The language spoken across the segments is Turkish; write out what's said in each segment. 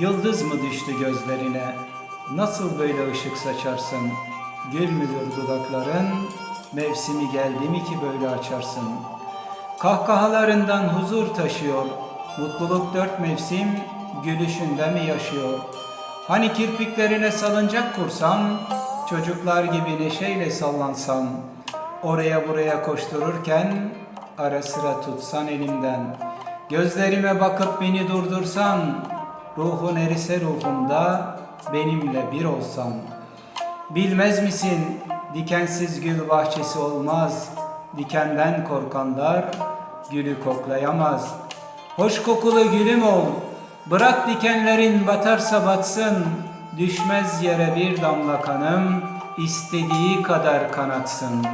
Yıldız mı düştü gözlerine? Nasıl böyle ışık saçarsın? Gül müdür dudakların? Mevsimi geldi mi ki böyle açarsın? Kahkahalarından huzur taşıyor. Mutluluk dört mevsim gülüşünde mi yaşıyor? Hani kirpiklerine salıncak kursam, çocuklar gibi neşeyle sallansam, oraya buraya koştururken ara sıra tutsan elimden, gözlerime bakıp beni durdursan, ruhun erise ruhumda benimle bir olsan. Bilmez misin dikensiz gül bahçesi olmaz, dikenden korkanlar gülü koklayamaz. Hoş kokulu gülüm ol, bırak dikenlerin batarsa batsın, düşmez yere bir damla kanım, istediği kadar kanatsın.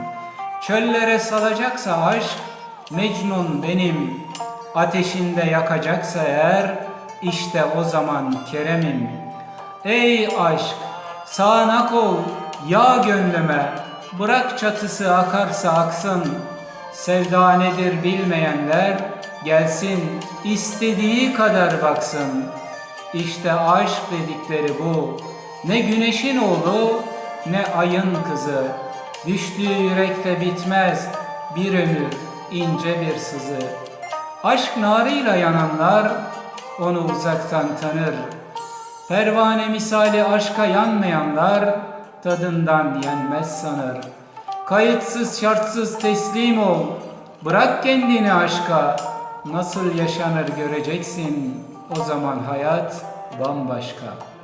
Çöllere salacaksa aşk, Mecnun benim, ateşinde yakacaksa eğer, işte o zaman Kerem'im. Ey aşk, sağanak ol, yağ gönlüme, bırak çatısı akarsa aksın. Sevda nedir bilmeyenler, gelsin istediği kadar baksın. İşte aşk dedikleri bu, ne güneşin oğlu, ne ayın kızı. Düştüğü yürekte bitmez, bir ömür ince bir sızı. Aşk narıyla yananlar, onu uzaktan tanır. Pervane misali aşka yanmayanlar tadından yenmez sanır. Kayıtsız şartsız teslim ol. Bırak kendini aşka. Nasıl yaşanır göreceksin. O zaman hayat bambaşka.''